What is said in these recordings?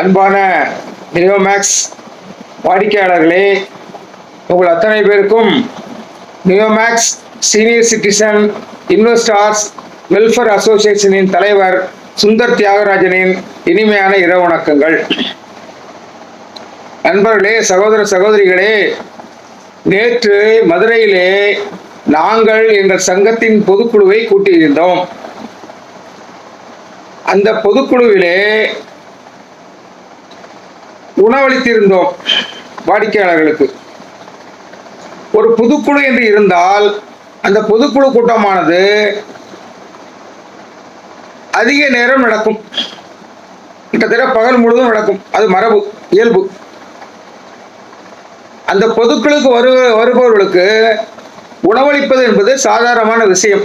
அன்பான நியோமேக்ஸ் வாடிக்கையாளர்களே உங்கள் அத்தனை பேருக்கும் Neomax senior citizen investors welfare அசோசியேஷனின் தலைவர் சுந்தர் தியாகராஜனின் இனிமையான இரவு வணக்கங்கள். நண்பர்களே சகோதர சகோதரிகளே நேற்று மதுரையிலே நாங்கள் எங்கள் சங்கத்தின் பொதுக்குழுவை கூட்டியிருந்தோம். அந்த பொதுக்குழுவிலே உணவளித்திருந்தோம் வாடிக்கையாளர்களுக்கு. ஒரு பொதுக்குழு என்று இருந்தால் அந்த பொதுக்குழு கூட்டமானது அதிக நேரம் நடக்கும். கிட்டத்தட்ட பகல் முழுவதும் நடக்கும். அது மரபு இயல்பு. அந்த பொதுக்குழுக்கு வரு வருபவர்களுக்கு உணவளிப்பது என்பது சாதாரணமான விஷயம்.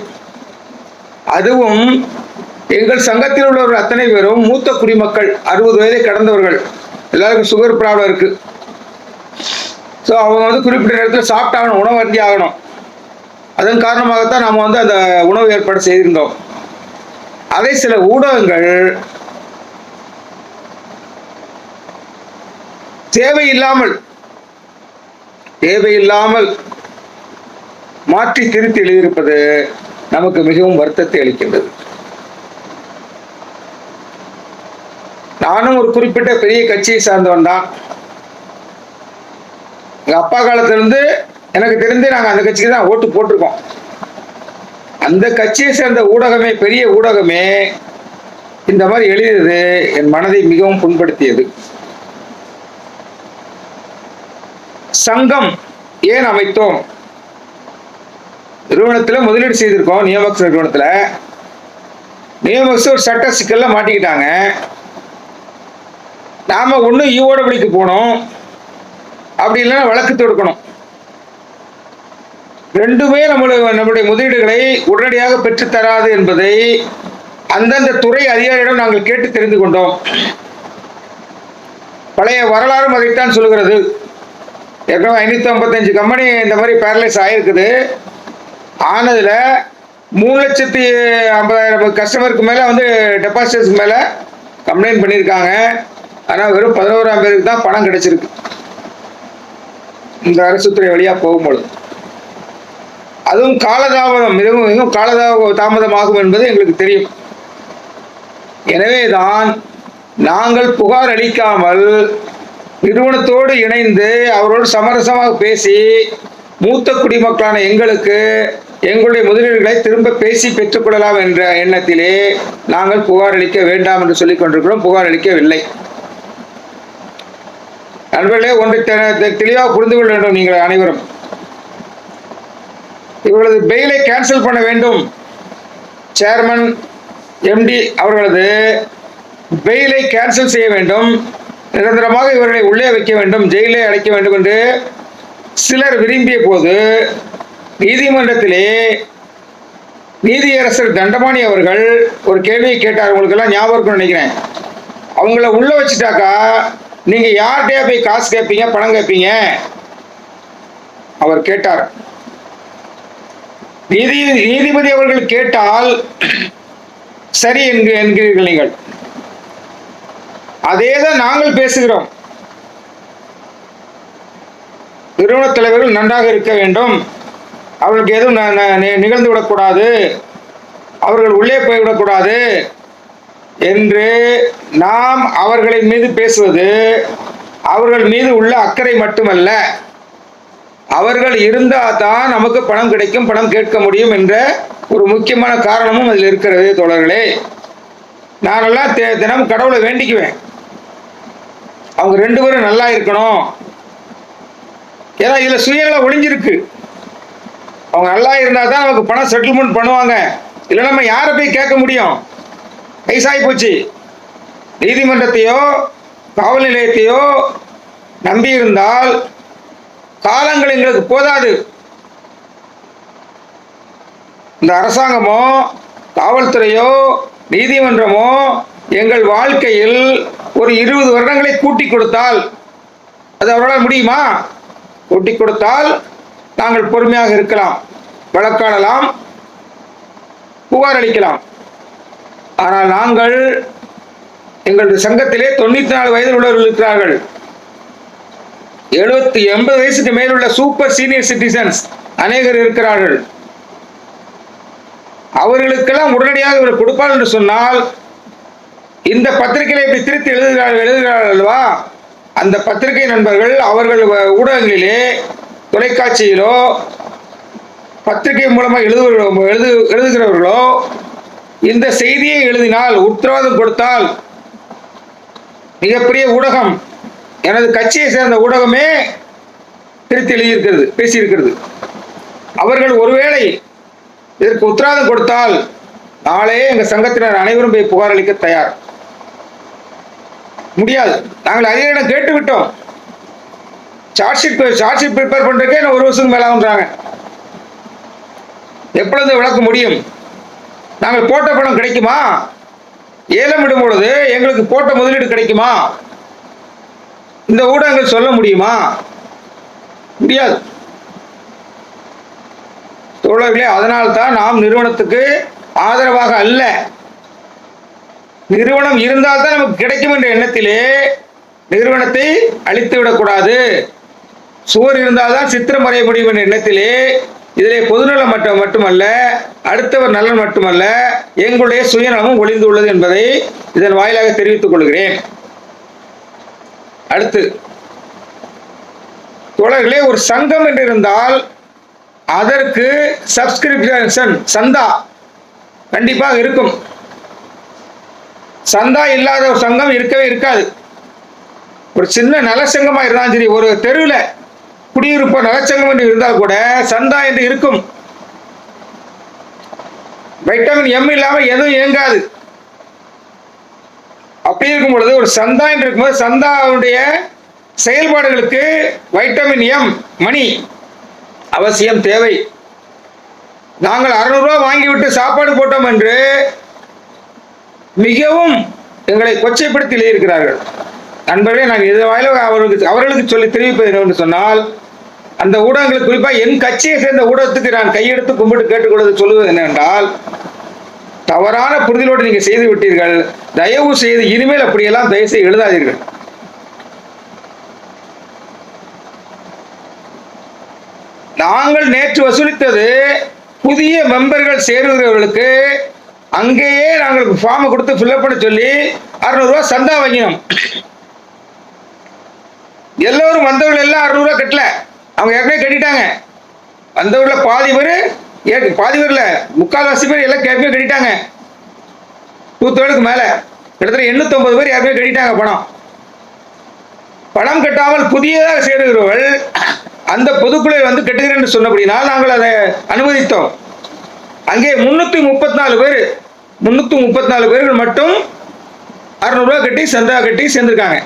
அதுவும் எங்கள் சங்கத்தில் உள்ளவர்கள் அத்தனை பேரும் மூத்த குடிமக்கள் அறுபது வயதை கடந்தவர்கள். எல்லாருக்கும் சுகர் ப்ராப்ளம் இருக்கு. ஸோ அவங்க வந்து குறிப்பிட்ட நேரத்தில் சாப்பிட்டாகணும் உணவு அருந்தி ஆகணும். அதன் காரணமாகத்தான் நாம் வந்து அந்த உணவு ஏற்பாடு செய்திருந்தோம். அதை சில ஊடகங்கள் தேவையில்லாமல் தேவையில்லாமல் மாற்றி திருத்தி எழுதியிருப்பது நமக்கு மிகவும் வருத்தத்தை அளிக்கின்றது. நானும் ஒரு குறிப்பிட்ட பெரிய கட்சியை சார்ந்தவன் தான் எங்கள் அப்பா காலத்திலிருந்து எனக்கு தெரிந்து நாங்கள் அந்த கட்சிக்கு தான் ஓட்டு போட்டிருக்கோம். அந்த கட்சியை சேர்ந்த ஊடகமே பெரிய ஊடகமே இந்த மாதிரி எழுதியது என் மனதை மிகவும் புண்படுத்தியது. சங்கம் ஏன் அமைத்தோம்? நிறுவனத்தில் முதலீடு செய்திருக்கோம் நியமக்ஸ் நிறுவனத்தில். நியமக்ஸ் ஒரு சட்ட சிக்கல்ல மாட்டிக்கிட்டாங்க. நாம ஒன்று யூஓடபிள்யூக்கு போனோம். அப்படி இல்லைன்னா வழக்கு தொடுக்கணும். ரெண்டுமே நம்மளுடைய நம்முடைய முதலீடுகளை உடனடியாக பெற்றுத்தராது என்பதை அந்தந்த துறை அதிகாரியிடம் நாங்கள் கேட்டு தெரிந்து கொண்டோம். பழைய வரலாறும் அதைத்தான் சொல்கிறது ஏற்கனவே ஐநூற்றி ஐம்பத்தஞ்சு கம்பெனி இந்த மாதிரி பேரலைஸ் ஆகிருக்குது ஆனதில் மூணு லட்சத்தி ஐம்பதாயிரம் கஸ்டமருக்கு மேலே வந்து டெபாசிட்ஸ்க்கு மேலே கம்ப்ளைண்ட் பண்ணியிருக்காங்க. ஆனால் வெறும் பதினோராம் பேருக்கு தான் பணம் கிடைச்சிருக்கு. இந்த அரசுத்துறை வழியாக போகும்பொழுது. அதுவும் காலதாமதம் மிகவும் மிகவும் காலதாம தாமதமாகும் என்பது எங்களுக்கு தெரியும். எனவே தான் நாங்கள் புகார் அளிக்காமல் நிறுவனத்தோடு இணைந்து அவரோடு சமரசமாக பேசி மூத்த குடிமக்களான எங்களுக்கு எங்களுடைய முதலீடுகளை திரும்ப பேசி பெற்றுக்கொள்ளலாம் என்ற எண்ணத்திலே நாங்கள் புகார் அளிக்க வேண்டாம் என்று சொல்லிக் கொண்டிருக்கிறோம். புகார் அளிக்கவில்லை. நண்பர்களே ஒன்று தெ- தெளிவாக புரிந்து கொள்ள வேண்டும் நீங்கள் அனைவரும். இவர்களது பெயிலை கேன்சல் பண்ண வேண்டும். சேர்மன் எம்டி அவர்களது பெயிலை கேன்சல் செய்ய வேண்டும். நிரந்தரமாக இவர்களை உள்ளே வைக்க வேண்டும் ஜெயிலே அடைக்க வேண்டும் என்று சிலர் விரும்பிய போது நீதிமன்றத்திலே நீதியரசர் தண்டபாணி அவர்கள் ஒரு கேள்வியை கேட்டார். உங்களுக்கெல்லாம் ஞாபகம் நினைக்கிறேன். அவங்கள உள்ள வச்சுட்டாக்கா நீங்க யார்கிட்டயா போய் காசு கேட்பீங்க பணம் கேட்பீங்க அவர் கேட்டார். நீதி நீதிபதி அவர்கள் கேட்டால் சரி என்கிற என்கிறீர்கள் நீங்கள். அதே தான் நாங்கள் பேசுகிறோம். நிறுவன தலைவர்கள் நன்றாக இருக்க வேண்டும். அவர்களுக்கு எதுவும் ந- ந- நிகழ்ந்து விடக்கூடாது. அவர்கள் உள்ளே போய்விடக்கூடாது. என்று நாம் அவர்களின் மீது பேசுவது அவர்கள் மீது உள்ள அக்கறை மட்டுமல்ல. அவர்கள் இருந்தால் தான் நமக்கு பணம் கிடைக்கும் பணம் கேட்க முடியும் என்ற ஒரு முக்கியமான காரணமும் அதில் இருக்கிறது தோழர்களே. நானெல்லாம் தே- கடவுளை வேண்டிக்குவேன். அவங்க ரெண்டு பேரும் நல்லா இருக்கணும். ஏன்னா இதில் சுயநலம் ஒளிஞ்சிருக்கு. அவங்க நல்லா இருந்தால் தான் நமக்கு பணம் செட்டில்மெண்ட் பண்ணுவாங்க. இல்லை நம்ம யாரை போய் கேட்க முடியும்? வயசாகி போச்சு. நீதிமன்றத்தையோ காவல் நிலையத்தையோ நம்பி இருந்தால் காலங்கள் எங்களுக்கு போதாது. இந்த அரசாங்கமோ காவல்துறையோ நீதிமன்றமோ எங்கள் வாழ்க்கையில் ஒரு இருபது வருடங்களை கூட்டி கொடுத்தால் அது அவரால் முடியுமா? கூட்டி கொடுத்தால் நாங்கள் பொறுமையாக இருக்கலாம் வழக்காடலாம் புகார் அளிக்கலாம். ஆனால் நாங்கள் எங்களுடைய சங்கத்திலே தொண்ணூத்தி நாலு வயதில் உள்ளவர்கள் இருக்கிறார்கள். எழுபத்தி எண்பது வயசுக்கு மேலுள்ள சூப்பர் சீனியர் சிட்டிசன்ஸ் அநேகர் இருக்கிறார்கள். அவர்களுக்கெல்லாம் உடனடியாக இவர் கொடுப்பார் என்று சொன்னால் இந்த பத்திரிகையில இப்படி திருத்தி எழுதுகிறார்கள் எழுதுகிறார்கள் அல்லவா? அந்த பத்திரிகை நண்பர்கள் அவர்கள் வ- ஊடகங்களிலே தொலைக்காட்சியிலோ பத்திரிகை மூலமாக எழுதுவர்களோ எழுது எழுதுகிறவர்களோ இந்த செய்தியை எழுதினால் உத்தரவாதம் கொடுத்தால் மிகப்பெரிய ஊடகம் எனது கட்சியை சேர்ந்த ஊடகமே திருத்தி எழுதியிருக்கிறது பேசியிருக்கிறது. அவர்கள் ஒருவேளை இதற்கு உத்தரவாதம் கொடுத்தால் நாளே எங்கள் சங்கத்தினர் அனைவரும் போய் புகார் அளிக்க தயார். முடியாது. நாங்கள் அதிகாரிடம் கேட்டு விட்டோம் charge sheet charge sheet prepare பண்ணுறதுக்கே ஒரு வருஷத்துக்கு மேலாகுன்றாங்க எப்பொழுது விளக்க முடியும்? நாங்கள் போட்ட பணம் கிடைக்குமா? ஏலம் விடும் பொழுது எங்களுக்கு போட்ட முதலீடு கிடைக்குமா? இந்த ஊடகங்கள் சொல்ல முடியுமா? முடியாது. தோழர்களே அதனால்தான் நாம் நிறுவனத்துக்கு ஆதரவாக அல்ல. நிறுவனம் இருந்தால் தான் நமக்கு கிடைக்கும் என்ற எண்ணத்திலே நிறுவனத்தை அழித்து விடக்கூடாது. சுவர் இருந்தால் தான் சித்திரம் வரைய முடியும் என்ற எண்ணத்திலே இதிலே பொதுநலம் மட்டும் மட்டுமல்ல அடுத்தவர் நலன் மட்டுமல்ல எங்களுடைய சுயநலமும் ஒளிந்துள்ளது என்பதை இதன் வாயிலாக தெரிவித்துக் கொள்கிறேன். அடுத்து தோழர்களே ஒரு சங்கம் என்று இருந்தால் அதற்கு சப்ஸ்கிரிப்ஷன் சந்தா கண்டிப்பாக இருக்கும். சந்தா இல்லாத ஒரு சங்கம் இருக்கவே இருக்காது. ஒரு சின்ன நலச்சங்கமா இருந்தாலும் சரி ஒரு தெருவில் குடியிருப்பு நலச்சங்கம் என்று இருந்தால் கூட சந்தா என்று இருக்கும். வைட்டமின் எம் இல்லாமல் எதுவும் இயங்காது. அப்படி இருக்கும் பொழுது ஒரு சந்தா என்று இருக்கும்போது சந்தாவுடைய செயல்பாடுகளுக்கு வைட்டமின் எம் மணி அவசியம் தேவை. நாங்கள் அறுநூறுவா வாங்கிவிட்டு சாப்பாடு போட்டோம் என்று மிகவும் எங்களை கொச்சைப்படுத்தி எழுதியிருக்கிறார்கள் நண்பர்களே நான் இது வாயில அவர்களுக்கு அவர்களுக்கு சொல்லி தெரிவிப்பது என்னவென்று சொன்னால் அந்த ஊடகங்களுக்கு குறிப்பாக என் கட்சியை சேர்ந்த ஊடகத்துக்கு நான் கையெடுத்து கும்பிட்டு கேட்டுக்கொள்வது சொல்லுவது என்னவென்றால் தவறான புரிதலோடு நீங்க செய்து விட்டீர்கள். தயவு செய்து இனிமேல் அப்படியெல்லாம் தயவு செய்து எழுதாதீர்கள். நாங்கள் நேற்று வசூலித்தது புதிய மெம்பர்கள் சேருகிறவர்களுக்கு அங்கேயே நாங்கள் ஃபார்மை கொடுத்து ஃபில்அப் பண்ண சொல்லி அறுநூறுவா சந்தா வாங்கினோம். எல்லோரும் வந்தவர்கள் எல்லாம் அறுநூறுவா கட்டல. அவங்க ஏற்கனவே கட்டிட்டாங்க. ஊரில் பாதி பேர் பாதி பேர்ல முக்கால்வாசி பேர் எல்லாம் ஏற்கனவே கட்டிட்டாங்க. டூ தேர்டுக்கு மேல. கிட்டத்தட்ட எண்ணூத்தொன்பது பேர் ஏற்கனவே கட்டிட்டாங்க பணம். பணம் கட்டாமல் புதியதாக சேருகிறவர்கள் அந்த பொதுக்குழு வந்து கட்டுகிறேன் சொன்னபடினால் நாங்கள் அதை அனுமதித்தோம். அங்கே முன்னூத்தி முப்பத்தி நாலு பேர் முன்னூத்தி முப்பத்தி நாலு பேர்கள் மட்டும் அறுநூறுவா கட்டி சந்தா கட்டி சேர்ந்திருக்காங்க.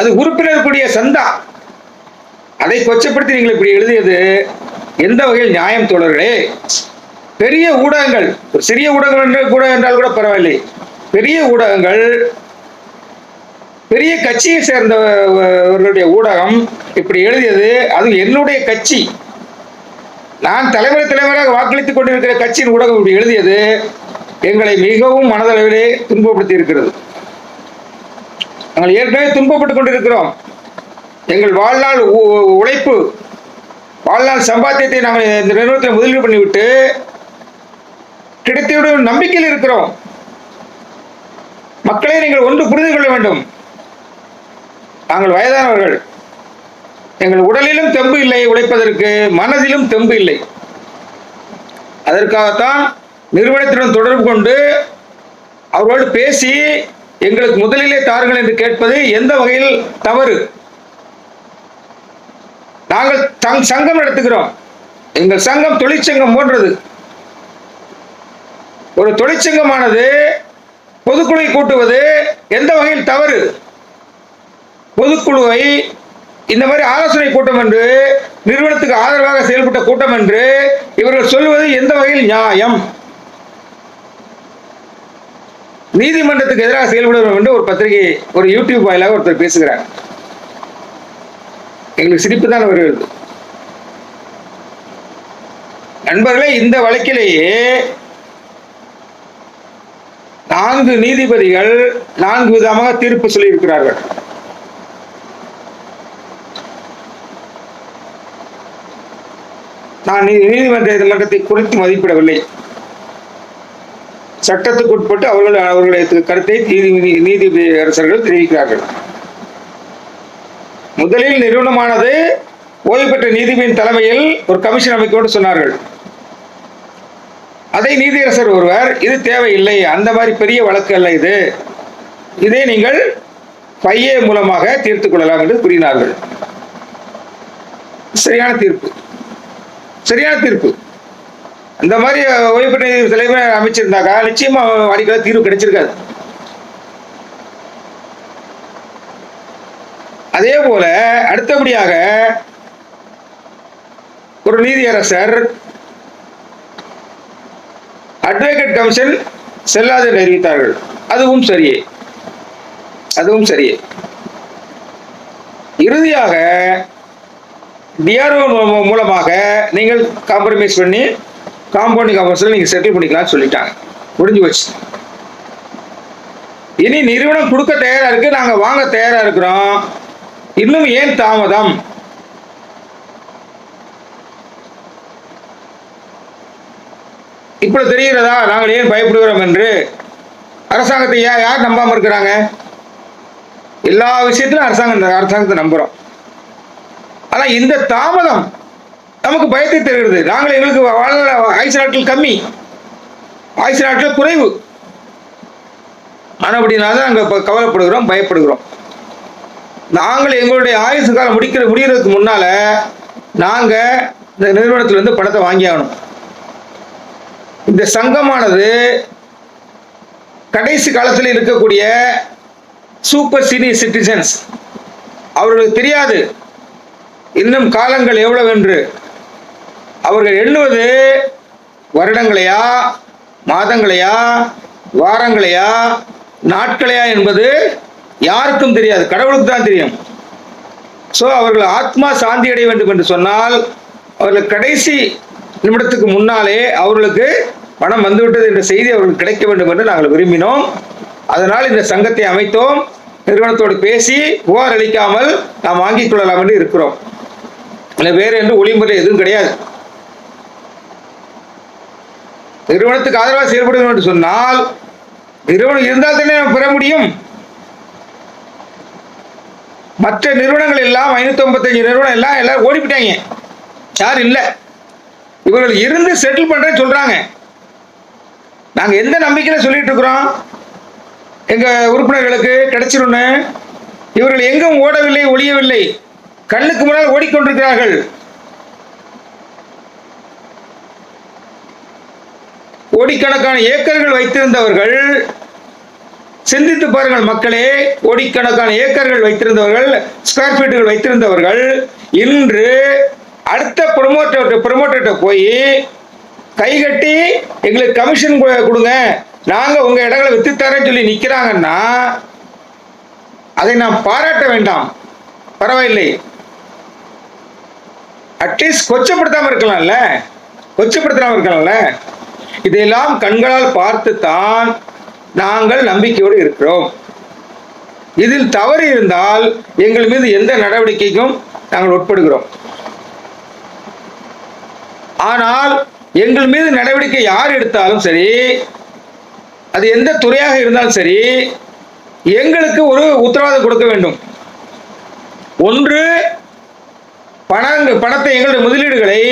அது உறுப்பினர் கூடிய சந்தா. அதை கொச்சப்படுத்தி நீங்கள் இப்படி எழுதியது எந்த வகையில் நியாயம் தோழர்களே? பெரிய ஊடகங்கள் ஒரு சிறிய ஊடகங்கள் என்று கூட என்றால் கூட பரவாயில்லை. பெரிய ஊடகங்கள் பெரிய கட்சியை சேர்ந்தவர்களுடைய ஊடகம் இப்படி எழுதியது அது என்னுடைய கட்சி. நான் தலைமுறை தலைமுறையாக வாக்களித்துக் கொண்டிருக்கிற கட்சியின் ஊடகம் இப்படி எழுதியது எங்களை மிகவும் மனதளவிலே துன்பப்படுத்தி இருக்கிறது நாங்கள் ஏற்கனவே துன்பப்பட்டுக் கொண்டிருக்கிறோம். எங்கள் வாழ்நாள் உ- உழைப்பு. வாழ்நாள் சம்பாத்தியத்தை நாங்கள் இந்த நிறுவனத்தில் முதலீடு பண்ணிவிட்டு கிடைத்துவிடும் நம்பிக்கையில் இருக்கிறோம். மக்களை நீங்கள் ஒன்று புரிந்து கொள்ள வேண்டும். நாங்கள் வயதானவர்கள். எங்கள் உடலிலும் தெம்பு இல்லை உழைப்பதற்கு மனதிலும் தெம்பு இல்லை. அதற்காகத்தான் நிறுவனத்துடன் தொடர்பு கொண்டு அவர்களோடு பேசி எங்களுக்கு முதலிலே தாருங்கள் என்று கேட்பது எந்த வகையில் தவறு? நாங்கள் தங் சங்கம் நடத்துகிறோம். எங்கள் சங்கம் தொழிற்சங்கம் போன்றது. ஒரு தொழிற்சங்கமானது பொதுக்குழுவை கூட்டுவது எந்த வகையில் தவறு? பொதுக்குழுவை இந்த மாதிரி ஆலோசனை கூட்டம் என்று நிறுவனத்துக்கு ஆதரவாக செயல்பட்ட கூட்டம் என்று இவர்கள் சொல்வது எந்த வகையில் நியாயம்? நீதிமன்றத்துக்கு எதிராக செயல்படுவோம் என்று ஒரு பத்திரிகை ஒரு யூடியூப் வாயிலாக ஒருத்தர் பேசுகிறார். எங்களுக்கு சிரிப்பு தான் வருகிறது நண்பர்களே இந்த வழக்கிலேயே நான்கு நீதிபதிகள் நான்கு விதமாக தீர்ப்பு சொல்லியிருக்கிறார்கள். நான் நீதிமன்றத்தை குறித்து மதிப்பிடவில்லை. சட்டத்துக்கு உட்பட்டு அவர்கள் அவர்களுடைய கருத்தை நீதி நீதிபதி அரசர்கள் தெரிவிக்கிறார்கள். முதலில் நிறுவனமானது ஓய்வு பெற்ற நீதிபதியின் தலைமையில் ஒரு கமிஷன் அமைக்கணும்னு சொன்னார்கள். அதை நீதியரசர் ஒருவர் இது தேவையில்லை அந்த மாதிரி பெரிய வழக்கு அல்ல இது. இதை நீங்கள் பையே மூலமாக தீர்த்துக் கொள்ளலாம் என்று கூறினார்கள். சரியான தீர்ப்பு. சரியான தீர்ப்பு. அந்த மாதிரி ஓய்வு பெற்ற நீதிபதி தலைவர் அமைச்சிருந்தாக்கா நிச்சயமா வாடிக்கையாளர் தீர்வு கிடைச்சிருக்காது. அதே போல அடுத்தபடியாக ஒரு நீதியரசர் அட்வொகேட் கமிஷன் செல்லாது என்று அறிவித்தார்கள். அதுவும் சரியே. அதுவும் சரியே. இறுதியாக டிஆர்ஓ மூலமாக நீங்கள் காம்ப்ரமைஸ் பண்ணி காம்பவுண்டிங் ஆஃபீஸில் நீங்கள் செட்டில் பண்ணிக்கலாம்னு சொல்லிட்டாங்க. முடிஞ்சு போச்சு. இனி நிறுவனம் கொடுக்க தயாராக இருக்கு நாங்க வாங்க தயாரா இருக்கிறோம். இன்னும் ஏன் தாமதம்? இப்படி தெரிகிறதா? நாங்கள் ஏன் பயப்படுகிறோம் என்று? அரசாங்கத்தை யார் யார் நம்பாம இருக்கிறாங்க? எல்லா விஷயத்திலும் அரசாங்கம் அரசாங்கத்தை நம்புறோம். ஆனா இந்த தாமதம் நமக்கு பயத்தை தருகிறது. நாங்கள் எங்களுக்கு வாழ ஆயுசு நாட்கள் கம்மி. ஆயுசு நாட்கள் குறைவு. ஆனால் அப்படின்னா தான் நாங்கள் இப்போ கவலைப்படுகிறோம் பயப்படுகிறோம். நாங்கள் எங்களுடைய ஆயுசு காலம் முடிக்கிற முடிகிறதுக்கு முன்னால நாங்கள் இந்த நிறுவனத்திலிருந்து பணத்தை வாங்கி ஆகணும் இந்த சங்கமானது கடைசி காலத்தில் இருக்கக்கூடிய சூப்பர் சீனியர் சிட்டிசன்ஸ். அவர்களுக்கு தெரியாது. இன்னும் காலங்கள் எவ்வளவு என்று. அவர்கள் எண்ணுவது வருடங்களையா மாதங்களையா வாரங்களையா நாட்களையா என்பது யாருக்கும் தெரியாது கடவுளுக்கு தான் தெரியும். ஸோ அவர்கள் ஆத்மா சாந்தி அடைய வேண்டும் என்று சொன்னால் அவர்கள் கடைசி நிமிடத்துக்கு முன்னாலே அவர்களுக்கு பணம் வந்துவிட்டது என்ற செய்தி அவர்களுக்கு கிடைக்க வேண்டும் என்று நாங்கள் விரும்பினோம். அதனால் இந்த சங்கத்தை அமைத்தோம். நிறுவனத்தோடு பேசி புகார் அளிக்காமல் நாம் வாங்கிக் கொள்ளலாம் என்று இருக்கிறோம். வேறு என்று ஒளிமுறை எதுவும் கிடையாது. நிறுவனத்துக்கு ஆதரவாக செயல்படுகிறோம் என்று சொன்னால் நிறுவனம் இருந்தால் தானே நாம் பெற முடியும். மற்ற நிறுவனங்கள் எல்லாம் ஐநூத்தி ஐம்பத்தஞ்சு நிறுவனம் எல்லாம் எல்லாரும் ஓடிவிட்டாங்க யார் இல்லை. இவர்கள் இருந்து செட்டில் பண்றேன்னு சொல்றாங்க. நாங்க எந்த நம்பிக்கையில சொல்லிட்டு இருக்கிறோம்? எங்க உறுப்பினர்களுக்கு கிடைச்சிருன்னு இவர்கள் எங்கும் ஓடவில்லை ஒழியவில்லை கண்ணுக்கு முன்னால் ஓடிக்கொண்டிருக்கிறார்கள். கோடிக்கணக்கான ஏக்கர்கள் வைத்திருந்தவர்கள் சிந்தித்து பாருங்கள் மக்களே கோடிக்கணக்கான ஏக்கர்கள் வைத்திருந்தவர்கள் ஸ்கொயர் ஃபீட்டுகள் வைத்திருந்தவர்கள் இன்று அடுத்த ப்ரொமோட்டர் ப்ரொமோட்டர்கிட்ட போய் கைகட்டி எங்களுக்கு கமிஷன் கொடுங்க. நாங்க உங்க இடங்களை வித்து தரேன்னு சொல்லி நிக்கிறாங்கன்னா அதை நாம் பாராட்ட வேண்டாம். பரவாயில்லை. அட்லீஸ்ட் கொச்சப்படுத்தாம இருக்கலாம்ல. கொச்சப்படுத்தாம இருக்கலாம்ல. இதையெல்லாம் கண்களால் பார்த்து தான் நாங்கள் நம்பிக்கையோடு இருக்கிறோம். இதில் தவறு இருந்தால் எங்கள் மீது எந்த நடவடிக்கைக்கும் நாங்கள் உட்படுகிறோம். ஆனால் எங்கள் மீது நடவடிக்கை யார் எடுத்தாலும் சரி அது எந்த துறையாக இருந்தாலும் சரி எங்களுக்கு ஒரு உத்தரவாதம் கொடுக்க வேண்டும். ஒன்று பணங்கள் பணத்தை எங்களுடைய முதலீடுகளை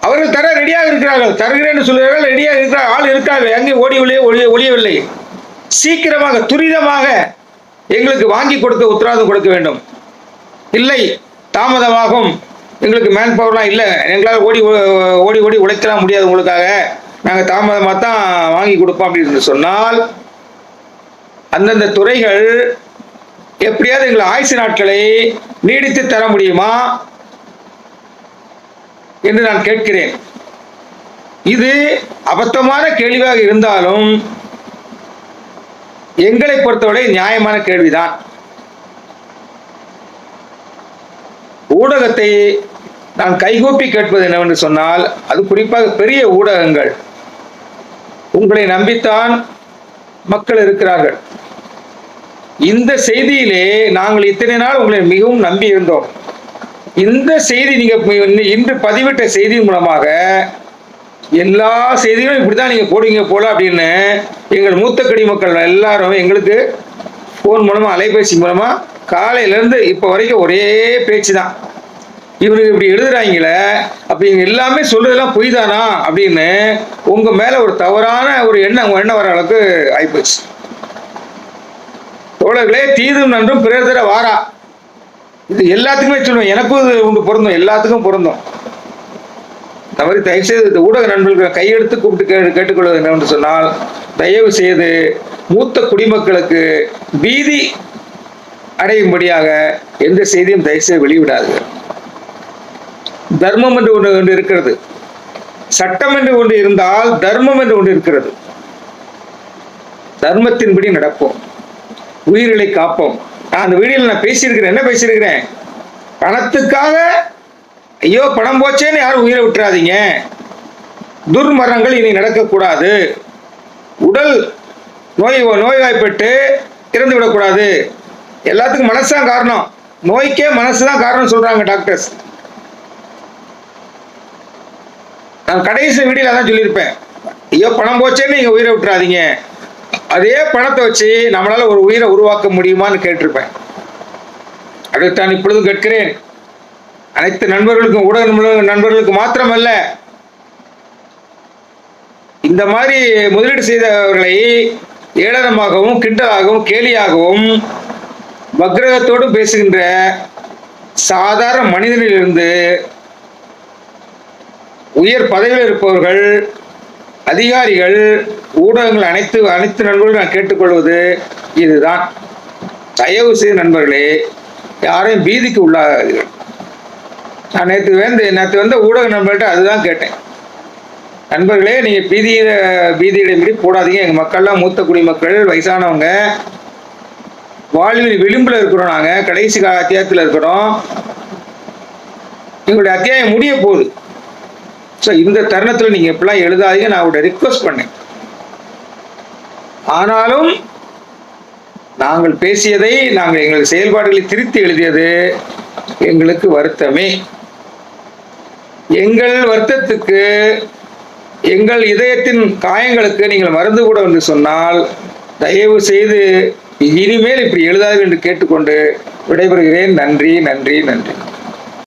அவர்கள் தர ரெடியாக இருக்கிறார்கள். தருகிறேன் சொல்கிறார்கள் ரெடியாக இருக்கிறார் ஆள் இருக்காது. அங்கே ஓடிவில்லை ஒளிய ஒளியவில்லை. சீக்கிரமாக துரிதமாக எங்களுக்கு வாங்கி கொடுக்க உத்தரவாதம் கொடுக்க வேண்டும். இல்லை தாமதமாகும். எங்களுக்கு மேன் பவர்லாம் இல்லை. எங்களால் ஓடி ஓ- ஓடி ஓடி உழைக்கலாம் முடியாது உங்களுக்காக. நாங்கள் தாமதமாக தான் வாங்கி கொடுப்போம் அப்படின்னு சொன்னால் அந்தந்த துறைகள் எப்படியாவது எங்கள் ஆயுசு நாட்களை நீடித்து தர முடியுமா? என்று நான் கேட்கிறேன். இது அபத்தமான கேள்வியாக இருந்தாலும் எங்களை பொறுத்தவரை நியாயமான கேள்விதான். ஊடகத்தை நான் கைகூப்பி கேட்பது என்னவென்று சொன்னால் அது குறிப்பாக பெரிய ஊடகங்கள். உங்களை நம்பித்தான் மக்கள் இருக்கிறார்கள். இந்த செய்தியிலே நாங்கள் இத்தனை நாள் உங்களை மிகவும் நம்பி இருந்தோம். இந்த செய்தி நீங்க இன்று பதிவிட்ட செய்தி மூலமாக எல்லா செய்திகளும் இப்படிதான் நீங்க போடுவீங்க போல அப்படின்னு எங்கள் மூத்த குடிமக்கள் எல்லாரும் எங்களுக்கு ஃபோன் மூலமா அலைபேசி மூலமா காலையிலேருந்து இப்போ வரைக்கும் ஒரே பேச்சு தான் இவனுக்கு இப்படி எழுதுறாங்களே அப்ப இவங்க எல்லாமே சொல்றதெல்லாம் பொய் தானா அப்படின்னு உங்க மேல ஒரு தவறான ஒரு எண்ணம் எண்ணம் வர அளவுக்கு ஆயிப்போச்சு. தோழர்களே தீதும் நன்றும் பிறர் தர வாரா. இது எல்லாத்துக்குமே சொல்லுவேன். எனக்கும் இது உண்டு பொருந்தும். எல்லாத்துக்கும் பொருந்தும். தவறி தயவு செய்து இந்த ஊடக நண்பர்கள் கையெடுத்து கூப்பிட்டு கே கேட்டுக்கொள்வது என்னவென்று சொன்னால் தயவு செய்து மூத்த குடிமக்களுக்கு பீதி அடையும்படியாக எந்த செய்தியும் தயவு செய்து வெளிவிடாது தர்மம் என்று ஒன்று ஒன்று இருக்கிறது. சட்டம் என்று ஒன்று இருந்தால் தர்மம் என்று ஒன்று இருக்கிறது. தர்மத்தின்படி நடப்போம். உயிர்களை காப்போம். அந்த வீடியோவில் நான் பேசியிருக்கிறேன். என்ன பேசியிருக்கிறேன்? பணத்துக்காக ஐயோ பணம் போச்சேன்னு யாரும் உயிரை விட்டுறாதீங்க. துர்மரணங்கள் இனி நடக்கக்கூடாது. உடல் நோய் நோய்வாய்ப்பட்டு இறந்து விடக்கூடாது. எல்லாத்துக்கும் மனசு தான் காரணம். நோய்க்கே மனசு தான் காரணம் சொல்றாங்க டாக்டர்ஸ். நான் கடைசி வீடியோல தான் சொல்லியிருப்பேன். ஐயோ பணம் போச்சேன்னு நீங்க உயிரை விட்டுறாதீங்க. அதே பணத்தை வச்சு நம்மளால ஒரு உயிரை உருவாக்க முடியுமான்னு கேட்டிருப்பேன். அதைத்தான் இப்பொழுதும் கேட்கிறேன். அனைத்து நண்பர்களுக்கும் ஊடக நண்பர்களுக்கு- நண்பர்களுக்கு மாத்திரமல்ல இந்த மாதிரி முதலீடு செய்தவர்களை ஏளனமாகவும் கிண்டலாகவும் கேலியாகவும் வக்ரகத்தோடு பேசுகின்ற சாதாரண மனிதனிலிருந்து உயர் பதவியில் இருப்பவர்கள் அதிகாரிகள் ஊடகங்கள் அனைத்து அனைத்து நண்பர்களும் நான் கேட்டுக்கொள்வது இதுதான். தயவு செய்த நண்பர்களே யாரையும் பீதிக்கு உள்ளாகாதீர்கள். நான் நேற்று வந்து நேற்று வந்த ஊடக நண்பர்கள்ட்ட அதுதான் கேட்டேன். நண்பர்களே நீங்கள் பீதியில பீதியிடம்படி போடாதீங்க. எங்கள் மக்கள்லாம் மூத்த குடிமக்கள் வயசானவங்க வாழ்வில் விளிம்பில் இருக்கிறோம் நாங்கள் கடைசி கா அத்தியாயத்தில் இருக்கிறோம். எங்களுடைய அத்தியாயம் முடிய போகுது. ஸோ இந்த தருணத்தில் நீங்கள் எப்படிலாம் எழுதாதீங்க. நான் அவட ரிக்வஸ்ட் பண்ணேன். ஆனாலும் நாங்கள் பேசியதை நாங்கள் எங்கள் செயல்பாடுகளை திருத்தி எழுதியது எங்களுக்கு வருத்தமே. எங்கள் வருத்தத்துக்கு எங்கள் இதயத்தின் காயங்களுக்கு நீங்கள் மருந்து கூட என்று சொன்னால் தயவு செய்து இனிமேல் இப்படி எழுதாது என்று கேட்டுக்கொண்டு விடைபெறுகிறேன். நன்றி நன்றி நன்றி.